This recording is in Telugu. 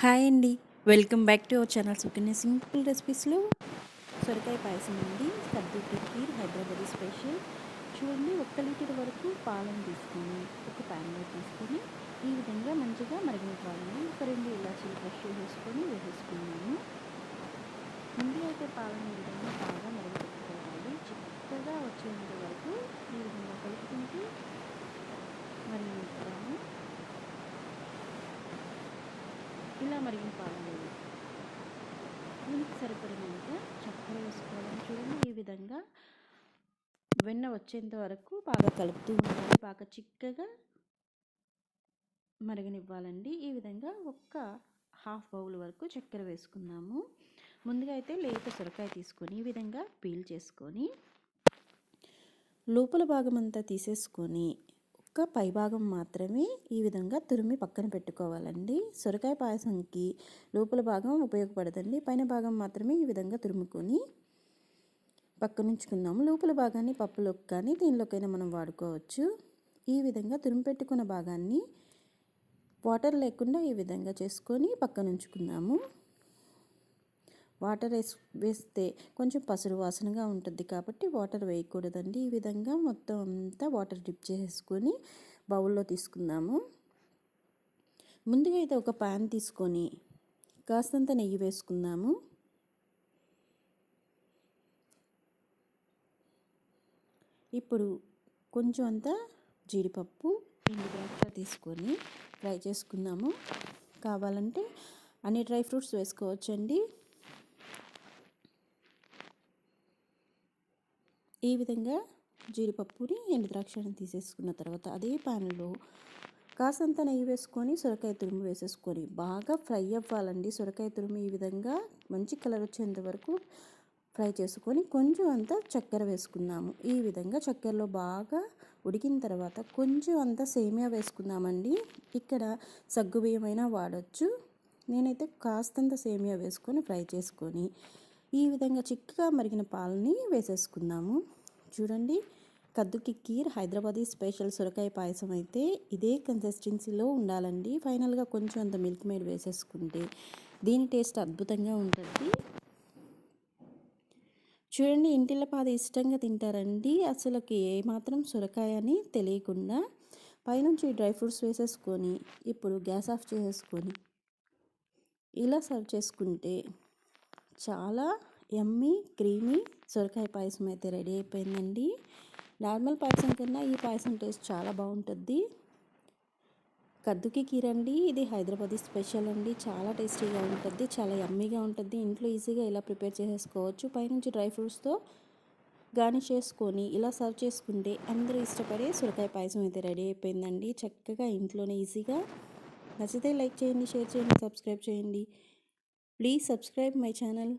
హాయ్ అండి. Welcome back to our channel Sukanya. Simple రెసిపీస్లో సొరకాయ పాయసం అండి. కద్దు కీర్ హైదరాబాద్ స్పెషల్. చూడండి ఒక్క లీటర్ వరకు పాలను తీసుకొని ఒక ప్యాన్లో తీసుకొని ఈ విధంగా మంచిగా మరిగినవాళ్ళని ఒక రెండు ఇలాచీలు ఫ్రెష్ చేసుకొని వేసేసుకున్నాము. ముందు అయితే పాలను ఈ విధంగా బాగా మరిగిపెట్టుకోవాలి. చిక్కగా వచ్చేంత వరకు ఈ విధంగా కలుపుకుంటూ ఇలా మరిగింపాలండి దీనికి సరిపడినంత చక్కెర వేసుకోవడం చూడండి. ఈ విధంగా వెన్న వచ్చేంత వరకు బాగా కలుపుతూ ఉండాలి. బాగా చిక్కగా మరగనివ్వాలండి. ఈ విధంగా ఒక్క హాఫ్ బౌల్ వరకు చక్కెర వేసుకుందాము. ముందుగా అయితే లేత సొరకాయ తీసుకొని ఈ విధంగా పీల్ చేసుకొని లోపల భాగం అంతా తీసేసుకొని ఒక్క పైభాగం మాత్రమే ఈ విధంగా తురిమి పక్కన పెట్టుకోవాలండి. సొరకాయ పాయసంకి లోపల భాగం ఉపయోగపడదండి. పైన భాగం మాత్రమే ఈ విధంగా తురుముకొని పక్కనుంచుకుందాము. లోపల భాగాన్ని పప్పులోకి కానీ దీనిలోకైనా మనం వాడుకోవచ్చు. ఈ విధంగా తురిమి పెట్టుకున్న భాగాన్ని వాటర్ లేకుండా ఈ విధంగా చేసుకొని పక్కనుంచుకుందాము. వాటర్ వేసి వేస్తే కొంచెం పసురు వాసనగా ఉంటుంది కాబట్టి వాటర్ వేయకూడదండి. ఈ విధంగా మొత్తం అంతా వాటర్ డిప్ చేసుకొని బౌల్లో తీసుకుందాము. ముందుగా అయితే ఒక ప్యాన్ తీసుకొని కాస్తంత నెయ్యి వేసుకుందాము. ఇప్పుడు కొంచెం అంత జీడిపప్పు ఎండు ద్రాక్ష తీసుకొని ఫ్రై చేసుకుందాము. కావాలంటే అన్ని డ్రై ఫ్రూట్స్ వేసుకోవచ్చండి. ఈ విధంగా జీడిపప్పుని ఎండు ద్రాక్షని తీసేసుకున్న తర్వాత అదే ప్యాన్లో కాసంత నెయ్యి వేసుకొని సొరకాయ తురుము వేసేసుకొని బాగా ఫ్రై అవ్వాలండి. సొరకాయ తురుము ఈ విధంగా మంచి కలర్ వచ్చేంత వరకు ఫ్రై చేసుకొని కొంచెం అంత చక్కెర వేసుకుందాము. ఈ విధంగా చక్కెరలో బాగా ఉడికిన తర్వాత కొంచెం అంత సేమియా వేసుకుందామండి. ఇక్కడ సగ్గుబియ్యమైనా వాడచ్చు. నేనైతే కాస్తంత సేమియా వేసుకొని ఫ్రై చేసుకొని ఈ విధంగా చిక్కగా మరిగిన పాలని వేసేసుకుందాము. చూడండి. కద్దుకి కీర్ హైదరాబాదీ స్పెషల్ సొరకాయ పాయసం అయితే ఇదే కన్సిస్టెన్సీలో ఉండాలండి. ఫైనల్గా కొంచెం అంత మిల్క్ మేడ్ వేసేసుకుంటే దీని టేస్ట్ అద్భుతంగా ఉంటుంది. చూడండి ఇంటిల పాద ఇష్టంగా తింటారండి. అసలుకి ఏమాత్రం సొరకాయ అని తెలియకుండా పైనుంచి డ్రై ఫ్రూట్స్ వేసేసుకొని ఇప్పుడు గ్యాస్ ఆఫ్ చేసేసుకొని ఇలా సర్వ్ చేసుకుంటే చాలా ఎమ్మీ క్రీమీ సొరకాయ పాయసం అయితే రెడీ అయిపోయిందండి. నార్మల్ పాయసం కన్నా ఈ పాయసం టేస్ట్ చాలా బాగుంటుంది. కద్దుకి కీర అండి ఇది హైదరాబాదీ స్పెషల్ అండి. చాలా టేస్టీగా ఉంటుంది చాలా యమ్మీగా ఉంటుంది. ఇంట్లో ఈజీగా ఇలా ప్రిపేర్ చేసేసుకోవచ్చు. పైనుంచి డ్రై ఫ్రూట్స్తో గార్నిష్ చేసుకొని ఇలా సర్వ్ చేసుకుంటే అందరూ ఇష్టపడే సొరకాయ పాయసం అయితే రెడీ అయిపోయిందండి. చక్కగా ఇంట్లోనే ఈజీగా. నచ్చితే లైక్ చేయండి షేర్ చేయండి సబ్స్క్రైబ్ చేయండి. Please subscribe my channel.